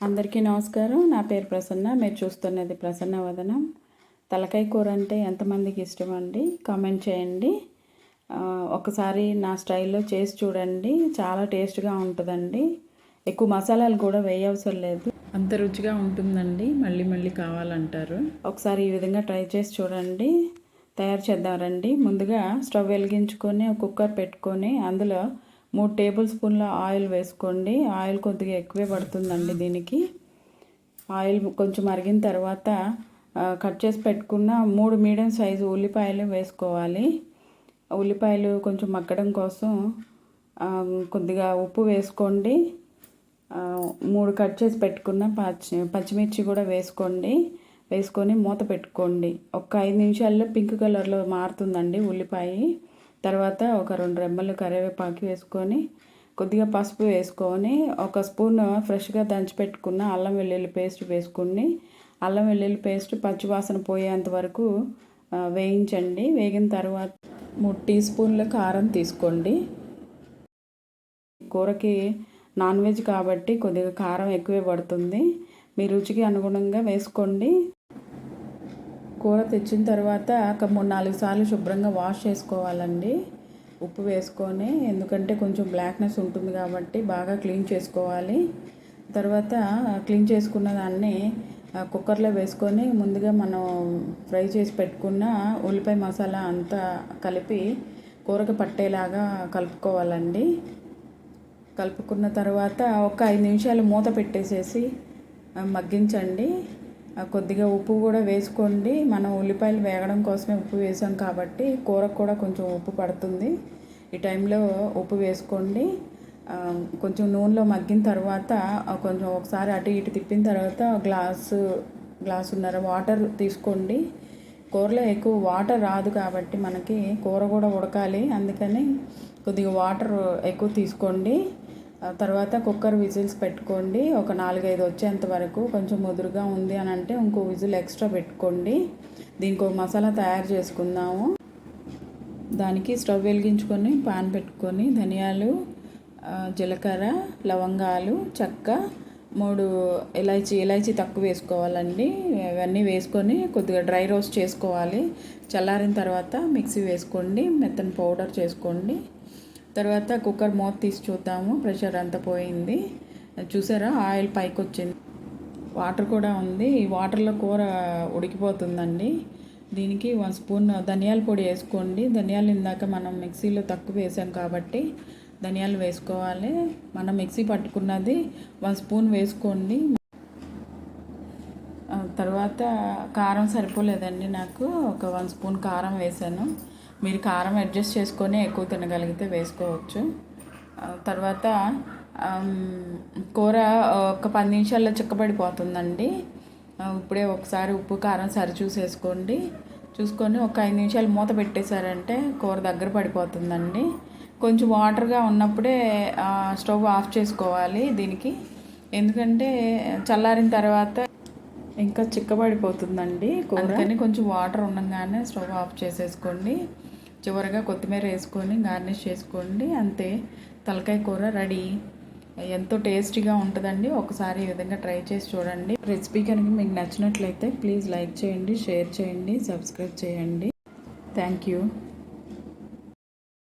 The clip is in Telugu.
అందరికీ నమస్కారం. నా పేరు ప్రసన్న. మీరు చూస్తున్నది ప్రసన్న వదనం. తలకాయ కూర అంటే ఎంతమందికి ఇష్టం అండి కామెంట్ చేయండి. ఒకసారి నా స్టైల్లో చేసి చూడండి. చాలా టేస్ట్గా ఉంటుందండి. ఎక్కువ మసాలాలు కూడా వేయవసరం లేదు. అంత రుచిగా ఉంటుందండి. మళ్ళీ మళ్ళీ కావాలంటారు. ఒకసారి ఈ విధంగా ట్రై చేసి చూడండి. తయారు చేద్దాం రండి. ముందుగా స్టవ్ వెలిగించుకొని ఒక కుక్కర్ పెట్టుకొని అందులో మూడు టేబుల్ స్పూన్ల ఆయిల్ వేసుకోండి. ఆయిల్ కొద్దిగా ఎక్కువే పడుతుందండి దీనికి. ఆయిల్ కొంచెం మరిగిన తర్వాత కట్ చేసి పెట్టుకున్న మూడు మీడియం సైజు ఉల్లిపాయలు వేసుకోవాలి. ఉల్లిపాయలు కొంచెం మగ్గడం కోసం కొద్దిగా ఉప్పు వేసుకోండి. మూడు కట్ చేసి పెట్టుకున్న పచ్చి పచ్చిమిర్చి కూడా వేసుకోండి. వేసుకొని మూత పెట్టుకోండి. ఒక ఐదు నిమిషాల్లో పింక్ కలర్లో మారుతుందండి ఉల్లిపాయ. తర్వాత ఒక రెండు రెమ్మలు కరివేపాకు వేసుకొని కొద్దిగా పసుపు వేసుకొని ఒక స్పూన్ ఫ్రెష్గా దంచి పెట్టుకున్న అల్లం వెల్లుల్లి పేస్ట్ వేసుకుని అల్లం వెల్లుల్లి పేస్ట్ పచ్చివాసన పోయేంత వరకు వేయించండి. వేగిన తర్వాత మూడు టీ స్పూన్ల కారం తీసుకోండి. కూరకి నాన్ వెజ్ కాబట్టి కొద్దిగా కారం ఎక్కువే పడుతుంది. మీ రుచికి అనుగుణంగా వేసుకోండి. కూర తెచ్చిన తర్వాత ఒక మూడు నాలుగు సార్లు శుభ్రంగా వాష్ చేసుకోవాలండి. ఉప్పు వేసుకొని ఎందుకంటే కొంచెం బ్లాక్నెస్ ఉంటుంది కాబట్టి బాగా క్లీన్ చేసుకోవాలి. తర్వాత క్లీన్ చేసుకున్న దాన్ని కుక్కర్లో వేసుకొని ముందుగా మనం ఫ్రై చేసి పెట్టుకున్న ఉల్లిపాయ మసాలా అంతా కలిపి కూరకు పట్టేలాగా కలుపుకోవాలండి. కలుపుకున్న తర్వాత ఒక ఐదు నిమిషాలు మూత పెట్టేసేసి మగ్గించండి. కొద్దిగా ఉప్పు కూడా వేసుకోండి. మనం ఉల్లిపాయలు వేగడం కోసమే ఉప్పు వేసాం కాబట్టి కూరకు కూడా కొంచెం ఉప్పు పడుతుంది. ఈ టైంలో ఉప్పు వేసుకోండి. కొంచెం నూనెలో మగ్గిన తర్వాత కొంచెం ఒకసారి అటు ఇటు తిప్పిన తర్వాత గ్లాసు గ్లాసున్నర వాటర్ తీసుకోండి. కూరలో ఎక్కువ వాటర్ రాదు కాబట్టి మనకి కూర కూడా ఉడకాలి. అందుకని కొద్దిగా వాటర్ ఎక్కువ తీసుకోండి. తర్వాత కుక్కర్ విజిల్స్ పెట్టుకోండి. ఒక నాలుగైదు వచ్చేంత వరకు కొంచెం ముదురుగా ఉంది అని అంటే ఇంకో విజిల్ ఎక్స్ట్రా పెట్టుకోండి. దీనికి ఒక మసాలా తయారు చేసుకుందాము. దానికి స్టవ్ వెలిగించుకొని పాన్ పెట్టుకొని ధనియాలు జీలకర్ర లవంగాలు చెక్క మూడు ఇలాచి ఇలాచి తక్కువ వేసుకోవాలండి. ఇవన్నీ వేసుకొని కొద్దిగా డ్రై రోస్ట్ చేసుకోవాలి. చల్లారిన తర్వాత మిక్సీ వేసుకోండి. మెత్తని పౌడర్ చేసుకోండి. తర్వాత కుక్కర్ మూత తీసి చూద్దాము. ప్రెషర్ అంతా పోయింది. చూసారా? ఆయిల్ పైకి వచ్చింది వాటర్ కూడా ఉంది. ఈ వాటర్లో కూర ఉడికిపోతుందండి. దీనికి వన్ స్పూన్ ధనియాల పొడి వేసుకోండి. ధనియాలు ఇందాక మనం మిక్సీలో తక్కువ వేసాం కాబట్టి ధనియాలు వేసుకోవాలి. మనం మిక్సీ పట్టుకున్నది వన్ స్పూన్ వేసుకోండి. తర్వాత కారం సరిపోలేదండి నాకు. ఒక వన్ స్పూన్ కారం వేసాను. మీరు కారం అడ్జస్ట్ చేసుకొని ఎక్కువ తినగలిగితే వేసుకోవచ్చు. తర్వాత కూర ఒక పది నిమిషాల్లో చిక్కబడిపోతుందండి. ఇప్పుడే ఒకసారి ఉప్పు కారం సరి చూసేసుకోండి చూసుకొని ఒక ఐదు నిమిషాలు మూత పెట్టేశారంటే కూర దగ్గర పడిపోతుందండి. కొంచెం వాటర్గా ఉన్నప్పుడే స్టవ్ ఆఫ్ చేసుకోవాలి దీనికి. ఎందుకంటే చల్లారిన తర్వాత ఇంకా చిక్కబడిపోతుందండి కూర. అందుకని కొంచెం వాటర్ ఉండగానే స్టవ్ ఆఫ్ చేసేసుకోండి. చివరిగా కొత్తిమీర వేసుకొని గార్నిష్ చేసుకోండి. అంతే. తలకాయ కూర రెడీ. ఎంతో టేస్టీగా ఉంటుందండి. ఒకసారి ఈ విధంగా ట్రై చేసి చూడండి. రెసిపీ కనుక మీకు నచ్చినట్లయితే ప్లీజ్ లైక్ చేయండి షేర్ చేయండి సబ్స్క్రైబ్ చేయండి. Thank you.